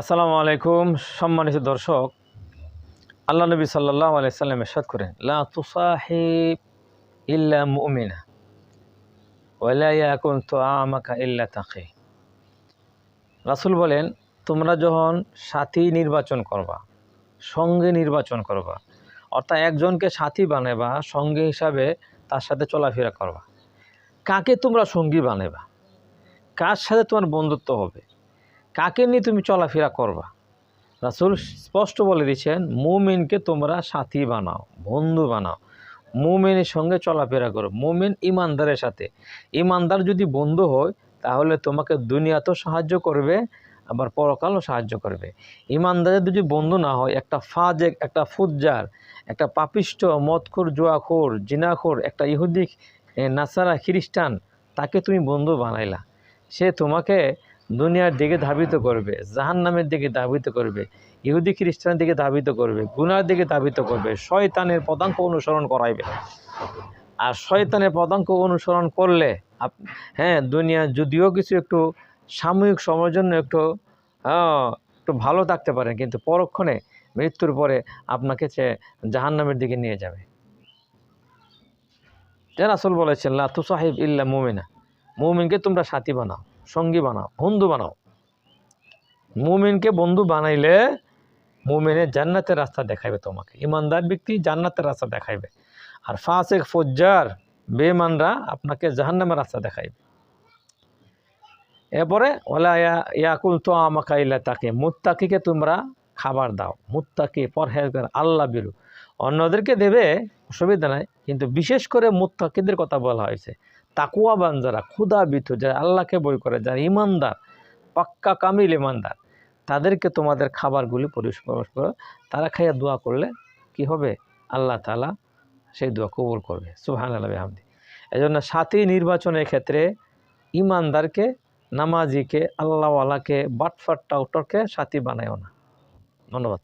আসসালামু আলাইকুম, সম্মানিত দর্শক। আল্লাহ নবী সাল্লাহ আলাইসাল্লাম এরশাদ করেন, লা তুসাহিব রাসূল বলেন, তোমরা যখন সাথী নির্বাচন করবা, সঙ্গে নির্বাচন করবা, অর্থাৎ একজনকে সাথী বানাবা সঙ্গী হিসাবে তার সাথে চলাফেরা করবা। কাকে তোমরা সঙ্গী বানাবা কার সাথে তোমার বন্ধুত্ব হবে? কাকে নিয়ে তুমি চলাফেরা করবা? রাসুল স্পষ্ট বলে দিচ্ছেন মুমিনকে তোমরা সাথী বানাও বন্ধু বানাও। মুমিনের সঙ্গে চলাফেরা করো। মুমিন ইমানদারের সাথে। ইমানদার যদি বন্ধু হয় তাহলে তোমাকে দুনিয়াতেও সাহায্য করবে আবার পরকালও সাহায্য করবে। ইমানদারের যদি বন্ধু না হয় একটা ফাজেক একটা ফুজ্জার একটা পাপিষ্ট মদখোর জোয়াখোর জিনাখোর একটা ইহুদি এ, নাসারা খ্রিস্টান তাকে তুমি বন্ধু বানাইলা। সে তোমাকে দুনিয়ার দিকে ধাবিত করবে, জাহান্নামের দিকে ধাবিত করবে, ইহুদি খ্রিস্টানের দিকে ধাবিত করবে, গুনার দিকে ধাবিত করবে, শয়তানের পদাঙ্ক অনুসরণ করাইবে। আর শয়তানের পদাঙ্ক অনুসরণ করলে হ্যাঁ দুনিয়া যদিও কিছু একটু সাময়িক সময়ের জন্য একটু একটু ভালো থাকতে পারেন কিন্তু পরক্ষণে মৃত্যুর পরে আপনাকে সে জাহান্নামের দিকে নিয়ে যাবে। যে রাসুল বলেছেন, লা সাহেব ইল্লা মুমিনা মুমিনকে তোমরা সাথী বানাও। সঙ্গী বানাও, বন্ধু বানাও। মুমিনকে বন্ধু বানাইলে মুমিনের জান্নাতের রাস্তা দেখাইবে তোমাকে, ইমানদার ব্যক্তি জান্নাতের রাস্তা দেখাইবে। আর ফাসেক, ফজ্জার বেমানরা আপনাকে জাহান্নামের রাস্তা দেখাইবে। এরপরে ওলা ইয়া- ইয়াকুল তো আমাকা ইল্লা তাকে, মুত্তাকিকে তোমরা খাবার দাও, মুত্তাকি, পরহেজগার, আল্লাহ বিরু। অন্যদেরকে দেবে অসুবিধা নাই, কিন্তু বিশেষ করে মুত্তাকিদের কথা বলা হয়েছে। তাকুয়াবান যারা ক্ষুদা বিথু যারা, আল্লাহকে বই করে, যারা ইমানদার পাক্কা কামিল ইমানদার তাদেরকে তোমাদের খাবারগুলি পরিষ্কার করো। তারা খাইয়া দোয়া করলে কি হবে? আল্লাহ তালা সেই দোয়া কবুল করবে। সুহান আল্লাহ হামদি এই জন্য সাথী নির্বাচনের ক্ষেত্রে ইমানদারকে নামাজিকে, আল্লাহওয়ালাকে বাটফাট টাউটরকে সাথী বানায়ও না। ধন্যবাদ।